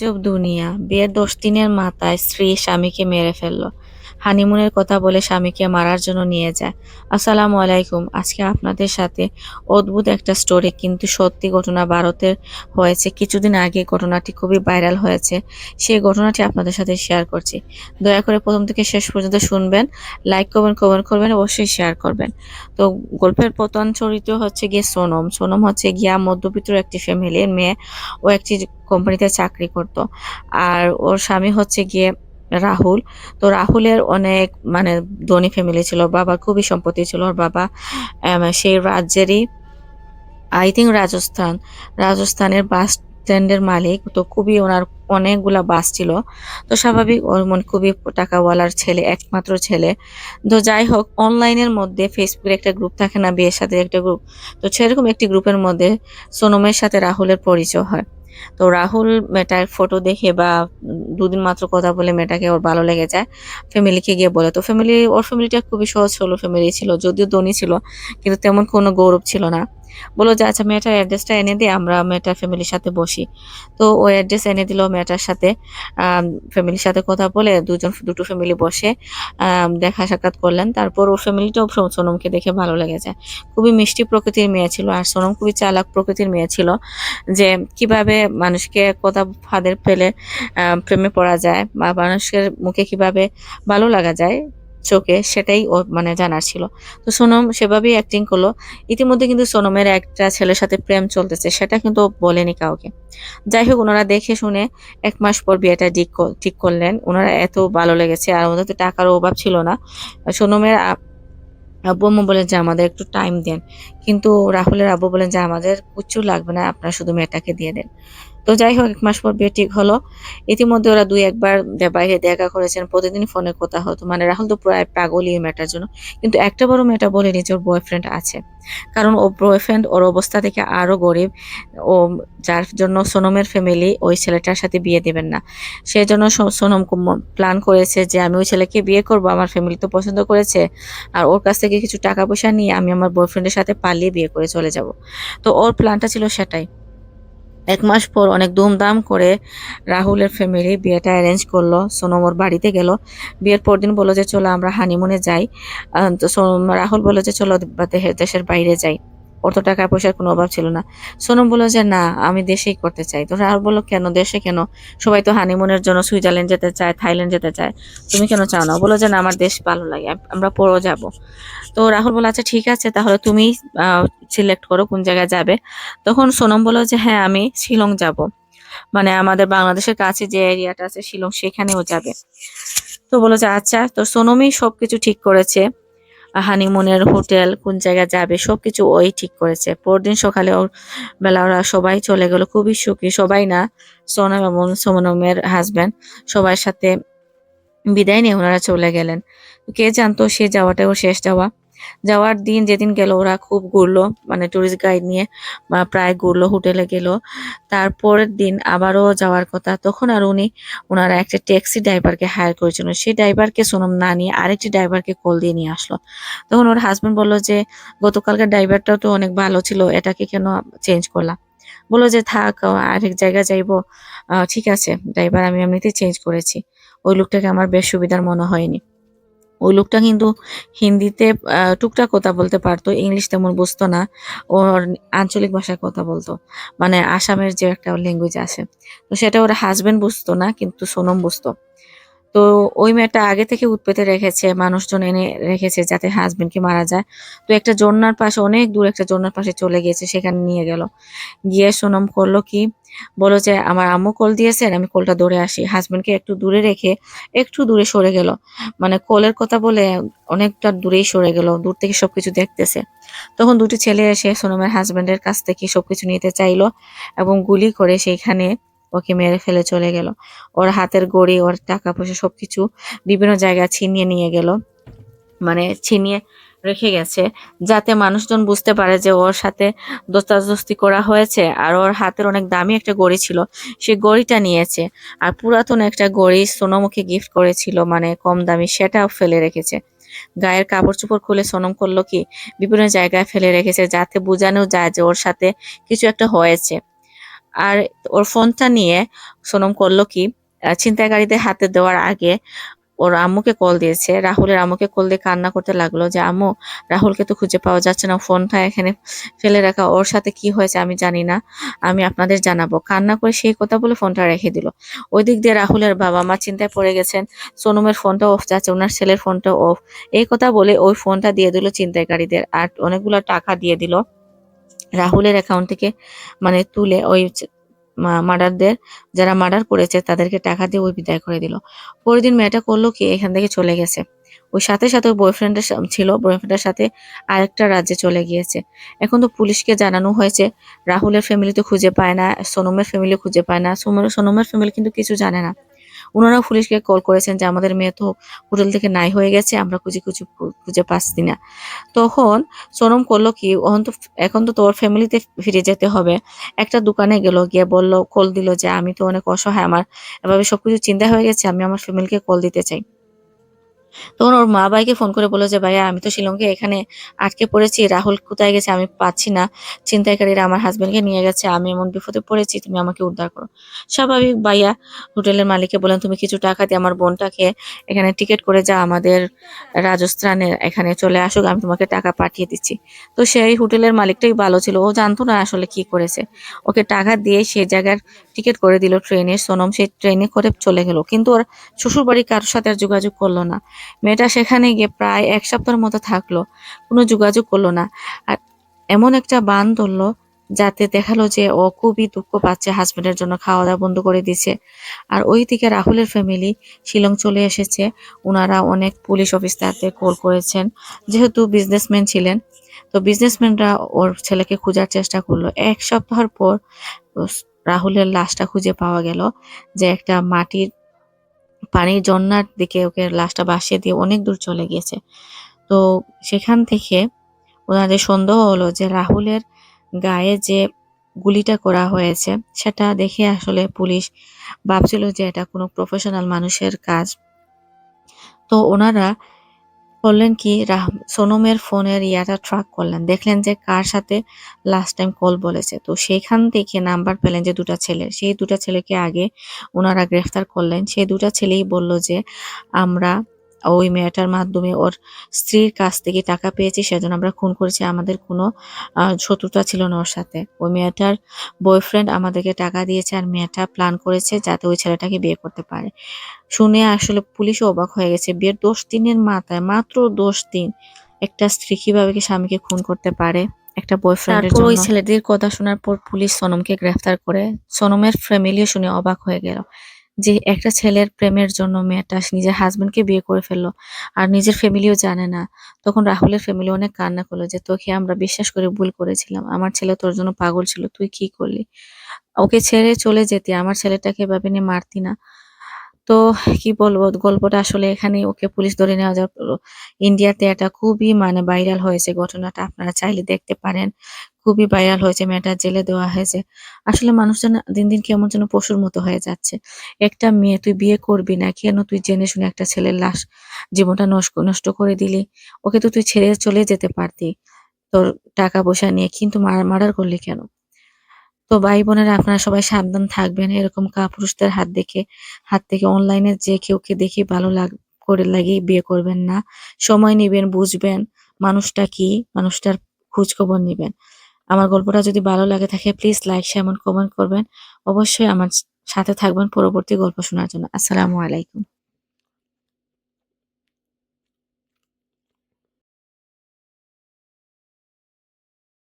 আজব দুনিয়া। বিয়ের দশ দিনের মাথায় স্ত্রী স্বামীকে মেরে ফেলল। হানিমুনের কথা বলে স্বামীকে মারার জন্য নিয়ে যায়। আসসালামু আলাইকুম। আজকে আপনাদের সাথে অদ্ভুত একটা স্টোরি কিন্তু সত্যি ঘটনা ভারতের হয়েছে। কিছুদিন আগে ঘটনাটি খুবই ভাইরাল হয়েছে। সেই ঘটনাটি আপনাদের সাথে শেয়ার করছি। দয়া করে প্রথম থেকে শেষ পর্যন্ত শুনবেন লাইক করবেন কমেন্ট করবেন, অবশ্যই শেয়ার করবেন। তো গল্পের প্রধান চরিত্র হচ্ছে গিয়ে সোনম। সোনম হচ্ছে গিয়া মধ্যবিত্ত একটি ফ্যামিলির মেয়ে ও একটি কোম্পানিতে চাকরি করত। আর ওর স্বামী হচ্ছে গিয়ে রাহুল। তো রাহুলের অনেক মানে ধনী ফ্যামিলি ছিল, বাবার খুবই সম্পত্তি ছিল, ওর বাবা সেই রাজ্যেরই আই থিঙ্ক রাজস্থান, রাজস্থানের বাস স্ট্যান্ডের মালিক। তো খুবই ওনার অনেকগুলা বাস ছিল। তো স্বাভাবিক, ওর মন খুবই টাকাওয়ালার ছেলে, একমাত্র ছেলে। তো যাই হোক অনলাইনের মধ্যে ফেসবুকের একটা গ্রুপ থাকে না, বিয়ের সাথে একটা গ্রুপ তো সেরকম একটি গ্রুপের মধ্যে সোনমের সাথে রাহুলের পরিচয় হয়। তো রাহুল মেয়েটার ফটো দেখে বা দুদিন মাত্র কথা বলে মেয়েটাকে ওর ভালো লেগে যায় ফ্যামিলিকে গিয়ে বলে। তো ফ্যামিলি ওর ফ্যামিলিটা খুবই সহজ হলো ফ্যামিলি ছিল, যদিও ধনী ছিল, কিন্তু তেমন কোনো গৌরব ছিল না। বলো যে আচ্ছা মেয়েটার অ্যাড্রেসটা এনে দিয়ে আমরা মেয়েটার ফ্যামিলির সাথে বসি। তো ওই অ্যাড্রেস এনে দিল মেয়েটার সাথে। ফ্যামিলির সাথে কথা বলে দুজন, দুটো ফ্যামিলি বসে দেখা সাক্ষাৎ করলেন। তারপর ওর ফ্যামিলিটাও সোন- সোনমকে দেখে ভালো লেগে যায় খুবই মিষ্টি প্রকৃতির মেয়ে ছিল, আর সোনম খুবই চালাক প্রকৃতির মেয়ে ছিল, যে কীভাবে মানুষকে কথা ফাঁদের ফেলে প্রেমে পড়া যায়, বা মানুষের মুখে কীভাবে ভালো লাগা যায় চোখে, সেটাই ও মানে জানার ছিল। তো সোনম সেভাবেই অ্যাক্টিং করল। ইতিমধ্যে কিন্তু সোনমের একটা ছেলের সাথে প্রেম চলতেছে, সেটা কিন্তু বলেনি কাউকে। যাই হোক, ওনারা দেখে শুনে এক মাস পর বিয়েটা ঠিক ঠিক করলেন। ওনারা এত ভালো লেগেছে, আর ওদের তো টাকারও অভাব ছিল না। সোনমের আব্বু আম্মু বলেন যে, আমাদের একটু টাইম দেন। কিন্তু রাহুলের আব্বু বলেন যে, আমাদের প্রচুর লাগবে না, আপনারা শুধু মেয়েটাকে দিয়ে দেন। তো যাই হোক এক মাস পর বিয়ে ঠিক হলো। ইতিমধ্যে ওরা দুই একবার বাইরে দেখা করেছেন। প্রতিদিন ফোনে কথা হতো। মানে রাহুল তো প্রায় পাগলই মেয়েটার জন্য। কিন্তু একটা বড় মেয়েটা বলেনি যে ওর বয়ফ্রেন্ড আছে। কারণ ও বয়ফ্রেন্ড ওর অবস্থা থেকে আরও গরিব। ও যার জন্য সোনমের ফ্যামিলি ওই ছেলেটার সাথে বিয়ে দেবেন না। সেই জন্য সোনম প্ল্যান করেছে যে আমি ওই ছেলেকে বিয়ে করব। আমার ফ্যামিলি তো পছন্দ করেছে। আর ওর কাছ থেকে কিছু টাকা পয়সা নিয়ে আমি আমার বয়ফ্রেন্ডের সাথে পালিয়ে বিয়ে করে চলে যাব। তো ওর প্ল্যানটা ছিল সেটাই। এক মাস পর অনেক ধুমধাম করে রাহুলের ফ্যামিলি বিয়েটা অ্যারেঞ্জ করল। সোনমর বাড়িতে গেল। বিয়ের পরদিন বলো যে, চলো আমরা হানিমুনে যাই। তো রাহুল বলো যে, চলো দেশের বাইরে যাই। অত টাকা পয়সার কোনো অভাব ছিল না। সোনম বলল যে, না, আমি দেশেই করতে চাই। তো রাহুল বলল, কেন? দেশে কেন? সবাই তো হানিমুনের জন্য সুইজারল্যান্ড যেতে চায়, থাইল্যান্ড যেতে চায়। তুমি কেন চাও না? বলো যে, না, আমার দেশ ভালো লাগে আমরা পরও যাব। তো রাহুল বলল আচ্ছা ঠিক আছে, তাহলে তুমি সিলেক্ট করো কোন জায়গায় যাবে। তখন সোনম বলল যে হ্যাঁ আমি শিলং যাব। মানে আমাদের বাংলাদেশের কাছে যে এরিয়াটা আছে শিলং, সেখানেও যাবে। তো বলো যে আচ্ছা। তো সোনমই সবকিছু ঠিক করেছে। হানিমুনের হোটেল কোন জায়গায় যাবে, সবকিছু ওই ঠিক করেছে। পরদিন সকালে ওর বেলা ওরা সবাই চলে গেল, খুবই সুখী। সবাই না, সোনাম এবং সোমনমের হাজব্যান্ড সবার সাথে বিদায় নিয়ে ওনারা চলে গেলেন। কে জানতো সে যাওয়াটাও শেষ যাওয়া। যাওয়ার দিন যেদিন গেল, ওরা খুব ঘুরলো মানে টুরিস্ট গাইড নিয়ে, বা প্রায় ঘুরলো হোটেলে গেল। তারপরের দিন আবারও যাওয়ার কথা, তখন আর উনি ওনারা একটা ট্যাক্সি ড্রাইভারকে হায়ার করেছিল। সেই ড্রাইভারকে সোনম না নিয়ে আরেকটি ড্রাইভারকে কল দিয়ে নিয়ে আসলো। তখন ওর হাজবেন্ড বলল যে গতকালকার ড্রাইভারটাও তো অনেক ভালো ছিল, এটাকে কেন চেঞ্জ করলাম বলল যে, থাক আরেক জায়গায় যাইবো। ঠিক আছে ড্রাইভার আমি এমনিতেই চেঞ্জ করেছি। ওই লোকটাকে আমার বেশ সুবিধার মনে হয়নি। ওই লোকটা কিন্তু হিন্দিতে টুকটাক কথা বলতে পারতো, ইংলিশ তেমন বুঝতো না, ওর আঞ্চলিক ভাষায় কথা বলতো মানে আসামের যে একটা ল্যাঙ্গুয়েজ আছে। তো সেটা ওর হাজবেন্ড বুঝতো না, কিন্তু সোনম বুঝতো। তো ওই মেয়েটা আগে থেকে উৎপেতে রেখেছে, মানুষজন এনে রেখেছে যাতে হাজবেন্ডকে মারা যায়। তো একটা জন্নার পাশে, অনেক দূর একটা জন্নার পাশে চলে গিয়েছে, সেখানে নিয়ে গেল। গিয়ে সোনম করল কি বলো যে, আমার আম্মু কল দিয়েছেন আমি কলটা দৌড়ে আসি। হাজবেন্ডকে একটু দূরে রেখে একটু দূরে সরে গেল। মানে কলের কথা বলে অনেকটা দূরেই সরে গেল, দূর থেকে সবকিছু দেখতেছে। তখন দুটি ছেলে এসে সোনমের হাজবেন্ডের কাছ থেকে সবকিছু নিতে চাইলো এবং গুলি করে সেইখানে ওকে মেরে ফেলে চলে গেল। ওর হাতের গড়ি, ওর টাকা পয়সা সবকিছু বিভিন্ন জায়গায় ছিনিয়ে নিয়ে গেল। মানে ছিনিয়ে রেখে গেছে, যাতে মানুষজন বুঝতে পারে যে ওর সাথে দোস্তাদস্তি করা হয়েছে আর ওর হাতের অনেক দামি একটা গড়ি ছিল, সে গড়িটা নিয়েছে। আর পুরাতন একটা গড়ি সোনমুখে গিফট করেছিল মানে কম দামি, সেটাও ফেলে রেখেছে। গায়ের কাপড় চোপড় খুলে সোনম করল কি, বিভিন্ন জায়গায় ফেলে রেখেছে, যাতে বোঝানো যায় যে ওর সাথে কিছু একটা হয়েছে। আর ওর ফোনটা নিয়ে সোনম করল কি ছিনতাইকারীদের হাতে দেওয়ার আগে ওর আম্মুকে কল দিয়েছে। রাহুলের আম্মুকে কল দিয়ে কান্না করতে লাগল যে, আম্মু, রাহুলকে তো খুঁজে পাওয়া যাচ্ছে না। ফোনটা এখানে ফেলে রাখা, ওর সাথে কি হয়েছে আমি জানি না। আমি আপনাদের জানাব। কান্না করে সেই কথা বলে ফোনটা রেখে দিল। ওই দিক দিয়ে রাহুলের বাবা মা চিন্তায় পড়ে গেছেন। সোনমের ফোনটা অফ যাচ্ছে, ওনার ছেলের ফোনটা অফ এই কথা বলে ওই ফোনটা দিয়ে দিল ছিনতাইকারীদের আর অনেকগুলো টাকা দিয়ে দিল। রাহুলের অ্যাকাউন্ট থেকে মানে তুলে ওই মার্ডারদের যারা মার্ডার করেছে, তাদেরকে টাকা দিয়ে ওই বিদায় করে দিল। পরের দিন মেয়েটা করল কি, এখান থেকে চলে গেছে। ওই সাথে সাথে ওই বয়ফ্রেন্ডের ছিল বয়ফ্রেন্ডের সাথে আরেকটা রাজ্যে চলে গিয়েছে। এখন তো পুলিশকে জানানো হয়েছে, রাহুলের ফ্যামিলি তো খুঁজে পায় না, সোনমের ফ্যামিলি খুঁজে পায় না, সোনমের ফ্যামিলি কিন্তু কিছু জানে না। ওনারাও পুলিশকে কল করেছেন যে আমাদের মেয়ে তো হোটেল থেকে নাই হয়ে গেছে, আমরা খুঁজে খুঁজে খুঁজে পাচ্ছি না। তখন সোনম করল কি, এখন তো এখন তো তোর ফ্যামিলিতে ফিরে যেতে হবে। একটা দোকানে গেল, গিয়ে বলল কল দিল যে, আমি তো অনেক অসহায়, আমার এভাবে সবকিছু চিন্তা হয়ে গেছে, আমি আমার ফ্যামিলিকে কল দিতে চাই। তখন ওর মা ভাইকে ফোন করে বলল যে, ভাইয়া, আমি তো শিলংকে এখানে আটকে পড়েছি। রাহুল কোথায় গেছে আমি পাচ্ছি না। ছিনতাইকারীরা আমার হাজবেন্ডকে নিয়ে গেছে। আমি এমন বিপদে পড়েছি, তুমি আমাকে উদ্ধার করো। স্বাভাবিক ভাইয়া হোটেলের মালিককে বলেন তুমি কিছু টাকা দিয়ে আমার বোনটাকে এখানে টিকিট করে যা আমাদের রাজস্থানের এখানে চলে আসুক, আমি তোমাকে টাকা পাঠিয়ে দিচ্ছি। তো সেই হোটেলের মালিকটাই ভালো ছিল। ও জানতো না আসলে কি করেছে। ওকে টাকা দিয়ে সেই জায়গার টিকিট করে দিল ট্রেনের সোনম সেই ট্রেনে করে চলে গেল। কিন্তু ওর শ্বশুর বাড়ি কারোর সাথে আর যোগাযোগ করল না। মেয়েটা সেখানে গিয়ে প্রায় এক সপ্তাহের মতো থাকল, কোনো যোগাযোগ করল না। আর এমন একটা বান ধরলো, যাতে দেখাল যে ও খুবই দুঃখ পাচ্ছে হাজবেন্ডের জন্য খাওয়া দাওয়া বন্ধ করে দিছে আর ওই দিকে রাহুলের ফ্যামিলি শিলং চলে এসেছে। ওনারা অনেক পুলিশ অফিসারদের কল করেছেন। যেহেতু বিজনেসম্যান ছিলেন, তো বিজনেসম্যানরা ওর ছেলেকে খোঁজার চেষ্টা করল। এক সপ্তাহের পর রাহুলের লাশটা খুঁজে পাওয়া গেল যে একটা মাটির পানির ঝর্ণার দিকে ওকে লাশটা ভাসিয়ে দিয়ে অনেক দূর চলে গিয়েছে। তো সেখান থেকে ওনাদের সন্দেহ হলো যে রাহুলের গায়ে যে গুলিটা করা হয়েছে, সেটা দেখে আসলে পুলিশ ভাবছিল যে এটা কোনো প্রফেশনাল মানুষের কাজ। তো ওনারা করলেন কি, রাহ- সোনমের ফোনের ইয়াটা ট্রাক করলেন। দেখলেন যে কার সাথে লাস্ট টাইম কল বলেছে। তো সেখান থেকে নাম্বার পেলেন যে দুটা ছেলে। সেই দুটা ছেলেকে আগে ওনারা গ্রেফতার করলেন। সেই দুটা ছেলেই বলল যে, আমরা ওই মেয়েটার মাধ্যমে ওর স্ত্রীর কাছ থেকে টাকা পেয়েছি সেজন্য আমরা খুন করেছি। আমাদের কোনো শত্রুতা ছিল না ওর সাথে। ওই মেয়েটার বয়ফ্রেন্ড আমাদেরকে টাকা দিয়েছে আর মেয়েটা প্ল্যান করেছে যাতে ওই ছেলেটাকে বিয়ে করতে পারে। শুনে আসলে পুলিশও অবাক হয়ে গেছে বিয়ের দশ দিনের মাথায় মাত্র দশ দিন একটা স্ত্রী কীভাবে কি স্বামীকে খুন করতে পারে একটা বয়ফ্রেন্ডের জন্য ওই ওই ছেলেটির কথা শোনার পর পুলিশ সোনমকে গ্রেফতার করে। সোনমের ফ্যামিলিও শুনে অবাক হয়ে গেল। যে একটা ছেলের প্রেমের জন্য মেয়েটা নিজের হাজবেন্ডকে বিয়ে করে ফেলল আর নিজের ফ্যামিলিও জানে না। তখন রাহুলের ফ্যামিলি অনেক কান্না করল যে, তোকে আমরা বিশ্বাস করে ভুল করেছিলাম। আমার ছেলে তোর জন্য পাগল ছিল। তুই কি করলি? ওকে ছেড়ে চলে যেতে। আমার ছেলেটাকে এভাবে নিয়ে মারতি না। তো কি বলব, গল্পটা আসলে এখানে ওকে পুলিশ ধরে নেওয়া যাওয়ার পর ইন্ডিয়াতে এটা খুবই মানে ভাইরাল হয়েছে ঘটনাটা, আপনারা চাইলে দেখতে পারেন। খুবই ভাইরাল হয়েছে মেয়েটা জেলে দেওয়া হয়েছে। আসলে মানুষজন দিন দিন কেমন যেন পশুর মতো হয়ে যাচ্ছে। একটা মেয়ে, তুই বিয়ে করবি না, কেন তুই জেনে শুনে একটা ছেলের লাশ জীবনটা নষ্ট নষ্ট করে দিলি? ওকে তো তুই ছেড়ে চলে যেতে পারতি, তোর টাকা পয়সা নিয়ে, কিন্তু মার্ডার করলি কেন? তো ভাই বোনেরা আপনারা সবাই সাবধান থাকবেন। এরকম কাপুরুষদের হাত দেখে, হাত থেকে অনলাইনে যে কেউকে দেখে ভালো লাগ, করে লাগে বিয়ে করবেন না। সময় নেবেন, বুঝবেন মানুষটা কি, মানুষটার খোঁজ খবর নেবেন। আমার গল্পটা যদি ভালো লাগে থাকে প্লিজ লাইক শেয়ার কমেন্ট করবেন। অবশ্যই আমার সাথে থাকবেন পরবর্তী গল্প শোনার জন্য। আসসালামু আলাইকুম।